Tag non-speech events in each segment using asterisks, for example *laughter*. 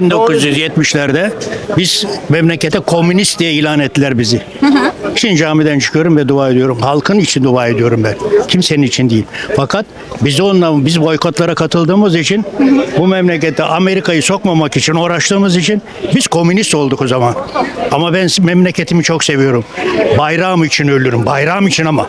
1970'lerde biz memlekete komünist diye ilan ettiler bizi. Şimdi camiden çıkıyorum ve dua ediyorum. Halkın için dua ediyorum ben. Kimsenin için değil. Fakat biz onunla biz boykotlara katıldığımız için bu memlekette Amerika'yı sokmamak için uğraştığımız için biz komünist olduk o zaman. Ama ben memleketimi çok seviyorum. Bayrağım için ölürüm. Bayrağım için ama.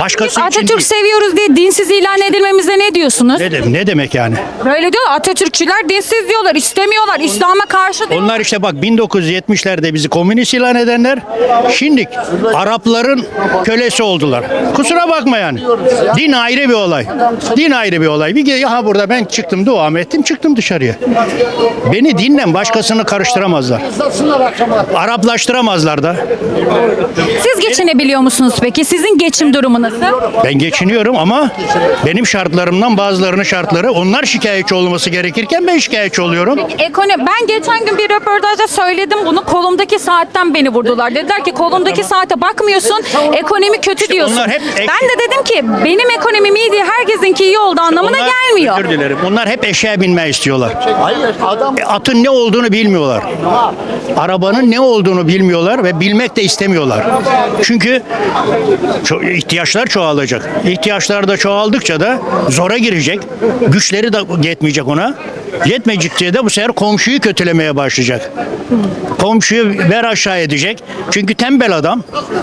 Başkası için Atatürk değil. seviyoruz diye dinsiz ilan edilmemize ne diyorsunuz? Ne, de- ne demek yani? Böyle diyor Atatürkçüler dinsiz diyorlar, istemiyorlar, İslam'a karşı diyor. Onlar işte bak 1970'lerde bizi komünist ilan edenler şimdi Arapların kölesi oldular. Kusura bakma yani. Din ayrı bir olay. Din ayrı bir olay. Bir ha burada ben çıktım duam ettim çıktım dışarıya. Beni dinle başkasını karıştıramazlar. Araplaştıramazlar da. Siz geçinebiliyor musunuz peki? Sizin geçim durumu nasıl? Ben geçiniyorum ama benim şartlarımdan bazılarının şartları onlar şikayetçi olması gerekirken ben şikayetçi oluyorum. Ekonomi ben geçen gün bir röportajda söyledim bunu. Kolumdaki saatten beni vurdular. Dediler ki kolumdaki saate bakmıyorsun. Ekonomi kötü diyorsun. onlar hep ek- Ben de dedim ki benim ekonomim iyi değil. Herkesinki iyi oldu anlamına Onlar- gelmiyor. Özür dilerim. Onlar hep eşeğe binmeyi istiyorlar. Hayır adam E, Atın ne olduğunu bilmiyorlar. Arabanın ne olduğunu bilmiyorlar ve bilmek de istemiyorlar. Çünkü ço- ihtiyaçlar çoğalacak. İhtiyaçlar da çoğaldıkça da zora girecek. Güçleri de yetmeyecek ona. Yetmeyecekçe de bu sefer komşuyu kötülemeye başlayacak. Komşuyu ver aşağı edecek. Çünkü tembel adam.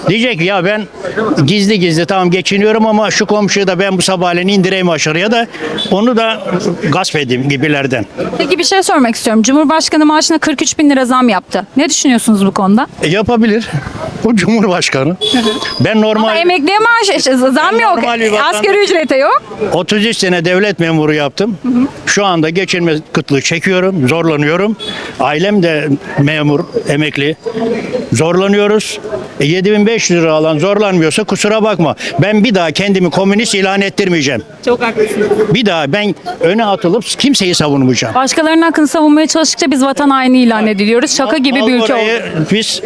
Diyecek ya ben gizli gizli tamam geçiniyorum ama şu komşuyu da ben bu sabahleyin indireyim aşağıya da onu da gasp edeyim gibilerden. Peki bir şey sormak istiyorum. Cumhurbaşkanı maaşına 43 bin lira zam yaptı. Ne düşünüyorsunuz bu konuda? E, yapabilir. O Cumhurbaşkanı. Ben normal Ama emekliye maaş zam yok. vatandaş- Asgari ücrete yok. 33 sene devlet memuru yaptım. Şu anda geçinme kıtlığı çekiyorum, zorlanıyorum. Ailem de memur, emekli. Zorlanıyoruz. E, 7500 lira alan zorlanmıyorsa kusura bakma. Ben bir daha kendimi komünist ilan ettirmeyeceğim. Çok haklısınız. Bir daha ben öne atılıp kimseyi savunmayacağım. Başkalarının hakkını savunmaya çalıştıkça biz vatan haini ilan ediliyoruz. Şaka gibi bir ülke oldu. biz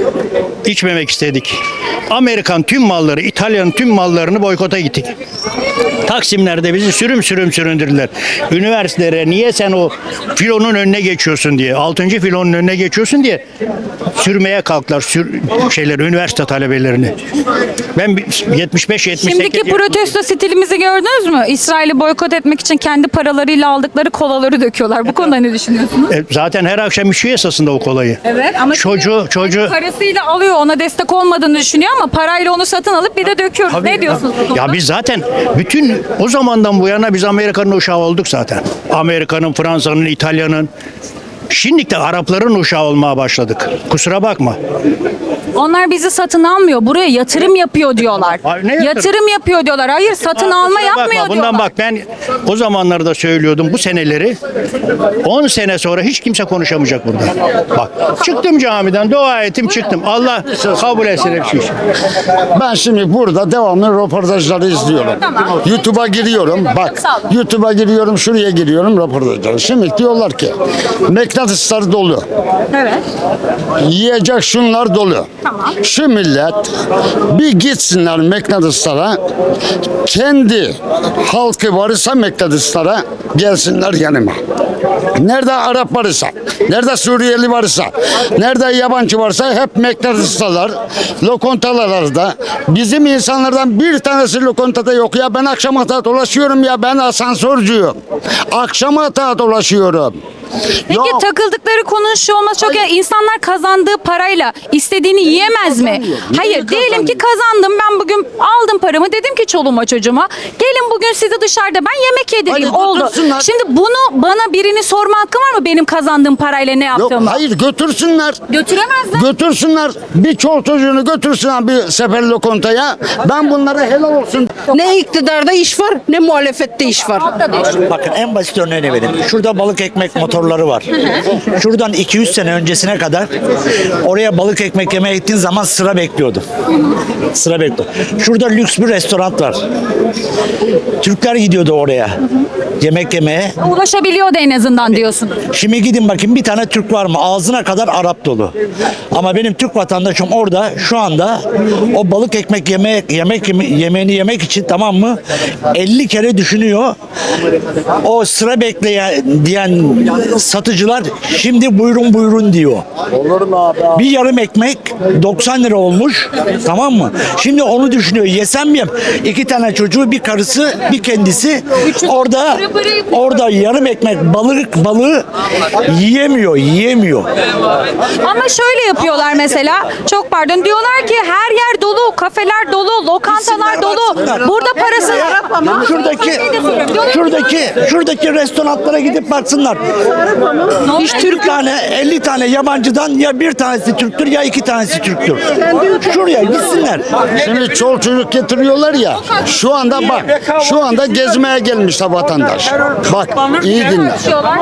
içmemek istedik. Amerikan tüm malları, İtalya'nın tüm mallarını boykota gittik. Taksimlerde bizi sürüm sürüm süründürdüler. Üniversitelere niye sen o filonun önüne geçiyorsun diye, 6. filonun önüne geçiyorsun diye sürmeye kalktılar sür, şeyler üniversite talebelerini. Ben 75-78 Şimdiki protesto stilimizi gördünüz mü? İsrail'i boykot etmek için kendi paralarıyla aldıkları kolaları döküyorlar. Bu konuda ne düşünüyorsunuz? E, zaten her akşam içiyor esasında o kolayı. Evet ama Çocuğu, çocuğu parasıyla alıyor ona destek olmadığını düşünüyor ama parayla onu satın alıp bir de döküyoruz. Tabii. Ne diyorsunuz bu konuda? Ya biz zaten bütün o zamandan bu yana biz Amerika'nın uşağı olduk zaten. Amerika'nın, Fransa'nın, İtalya'nın. Şimdi de Arapların uşağı olmaya başladık. Kusura bakma. Onlar bizi satın almıyor. Buraya yatırım yapıyor diyorlar. Hayır, ne yatırım? yatırım yapıyor diyorlar. Hayır satın Aa, alma kusura bakma. yapmıyor Bundan diyorlar. bak ben o zamanlarda söylüyordum bu seneleri 10 sene sonra hiç kimse konuşamayacak burada. Bak çıktım camiden dua ettim çıktım. Allah kabul etsin hep şey. ben şimdi burada devamlı röportajları izliyorum. Tamam. YouTube'a giriyorum. Bak Sağ olun. YouTube'a giriyorum şuraya giriyorum röportajları. Şimdi diyorlar ki meknatıslar dolu. Evet. Yiyecek şunlar dolu. Tamam. Şu millet bir gitsinler meknatıslara kendi halkı varsa meknatıslara gelsinler yanıma. Nerede Arap varsa, nerede Suriyeli varsa, nerede yabancı varsa hep meknatıslar, lokantalarda. Bizim insanlardan bir tanesi lokantada yok ya. Ben akşam hata dolaşıyorum ya. Ben asansörcüyüm. Akşam hata dolaşıyorum. Peki Ya- takıldıkları konu şu olmaz çok ya insanlar kazandığı parayla istediğini yiyemez mi? kazanıyor? Hayır Neyi diyelim ki kazandım ben bugün aldım paramı dedim ki çoluğuma çocuğuma gelin bugün sizi dışarıda ben yemek yedireyim Hadi oldu. götürsünler. Şimdi bunu bana birini sorma hakkı var mı benim kazandığım parayla ne Yok yaptığımı? hayır götürsünler. Götüremezler. Götürsünler. Bir çoluk çocuğunu götürsünler bir sefer lokantaya. Ben bunlara helal olsun. Ne iktidarda iş var ne muhalefette iş var. Bakın en basit örneğini vereyim. Şurada balık ekmek motorları var. *laughs* Şuradan 200 sene öncesine kadar oraya balık ekmek yemeye gittiğin zaman sıra bekliyordu. Sıra bekliyordu. Şurada lüks bir restoran var. Türkler gidiyordu oraya yemek yemeye. Ulaşabiliyordu en azından diyorsunuz. Şimdi gidin bakın bir tane Türk var mı? Ağzına kadar Arap dolu. Ama benim Türk vatandaşım orada şu anda o balık ekmek yeme, yemek yeme- yemeğini yemek için tamam mı? 50 kere düşünüyor. O sıra bekleyen diyen satıcılar şimdi buyurun buyurun diyor. Olur mu abi? Bir yarım ekmek 90 lira olmuş. Tamam mı? Şimdi onu düşünüyor. Yesem mi? yem? İki tane çocuğu, bir karısı, bir kendisi. Orada orada yarım ekmek balık balığı yiyemiyor, yiyemiyor. Ama şöyle yapıyorlar mesela. Çok pardon. Diyorlar ki her yer dolu, kafeler dolu, lokantalar dolu. Burada parası Şuradaki şuradaki şuradaki restoranlara gidip baksınlar. Hiç Türk tane 50 tane yabancıdan ya bir tanesi Türktür ya iki tanesi Türktür. Şuraya gitsinler. Şimdi çol çocuk getiriyorlar ya. Şu anda bak. Şu anda gezmeye gelmişler vatandaş. Bak iyi dinle.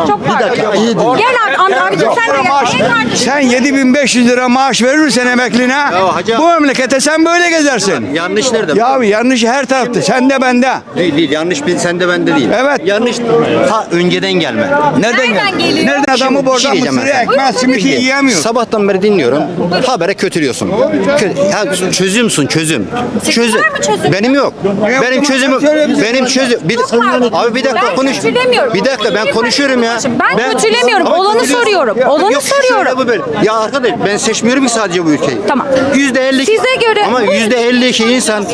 Çok Bir dakika iyi dinle. Gel abi, abicim sen de gel. Sen 7500 lira maaş verirsen emekline hacı- bu memlekete sen böyle gezersin. Yanlış nerede? Ya yanlış her tarafta. Sen de bende. Değil değil yanlış bir sende bende değil. Evet. Yanlış ta önceden gelme. Nereden, Nereden gel- geliyor? Nereden adamı şey burada diyeceğim mısırı, ekmeği, simiti yiyemiyor. Sabahtan beri dinliyorum. Habere kötülüyorsun. Kö- ya çözümsün çözüm. Çözüm. var mı çözüm? Benim yok. Benim çözümüm benim çözüm. Bir, abi bir dakika Ben konuş. Bir dakika ben konuşuyorum ya. Ben kötülemiyorum. Olanı soruyorum. Olanı yok, soruyorum. Ya arkadaş ben seçmiyorum ki sadece bu ülkeyi. Tamam. Yüzde elli. Size göre- Ama yüzde elli şey insan.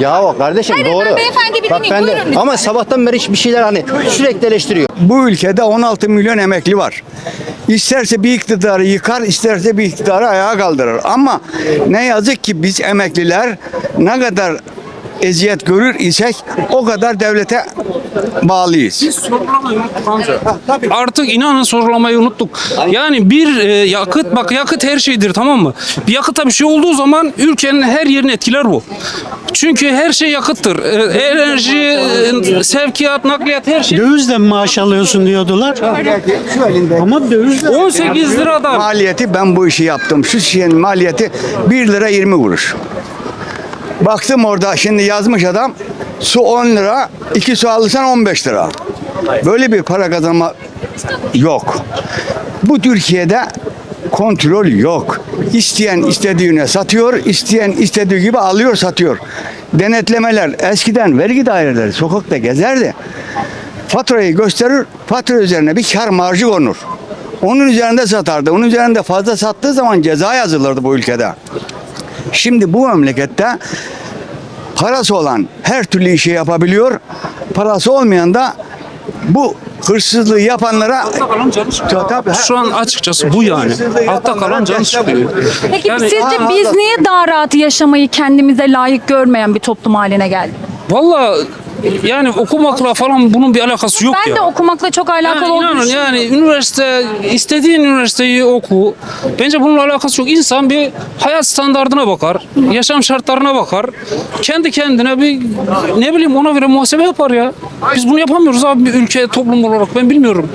Ya o kardeşim Hayır, doğru. ben beyefendi bir Bak ben de, ama sabahtan beri bir şeyler hani sürekli eleştiriyor. Bu ülkede 16 milyon emekli var. İsterse bir iktidarı yıkar, isterse bir iktidarı ayağa kaldırır. Ama ne yazık ki biz emekliler ne kadar eziyet görür isek o kadar devlete bağlıyız. Artık inanın sorulamayı unuttuk. Yani bir e, yakıt bak yakıt her şeydir tamam mı? Bir yakıta bir şey olduğu zaman ülkenin her yerini etkiler bu. Çünkü her şey yakıttır. E, enerji, e, sevkiyat, nakliyat her şey. Dövizle mi maaş alıyorsun diyordular. Ama dövizle 18 liradan. Maliyeti ben bu işi yaptım. Şu şişenin maliyeti 1 lira 20 kuruş. Baktım orada şimdi yazmış adam su 10 lira, 2 su alırsan 15 lira. Böyle bir para kazanma yok. Bu Türkiye'de kontrol yok. İsteyen istediğine satıyor, isteyen istediği gibi alıyor satıyor. Denetlemeler eskiden vergi daireleri sokakta gezerdi. Faturayı gösterir, fatura üzerine bir kar marjı konur. Onun üzerinde satardı. Onun üzerinde fazla sattığı zaman ceza yazılırdı bu ülkede. Şimdi bu memlekette parası olan her türlü işi yapabiliyor. Parası olmayan da bu hırsızlığı yapanlara Tabii, Şu an açıkçası bu yani. Altta kalan canı sıkıyor. Peki Yani- sizce Aa, biz niye daha rahat yaşamayı kendimize layık görmeyen bir toplum haline geldik? Valla yani okumakla falan bunun bir alakası yok Ben ya. de okumakla çok alakalı Yani olduğunu inanın düşünüyorum. yani üniversite istediğin üniversiteyi oku. Bence bununla alakası yok. İnsan bir hayat standartına bakar, yaşam şartlarına bakar. Kendi kendine bir ne bileyim ona göre muhasebe yapar ya. Biz bunu yapamıyoruz abi bir ülke toplum olarak ben bilmiyorum.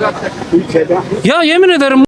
Ya yemin ederim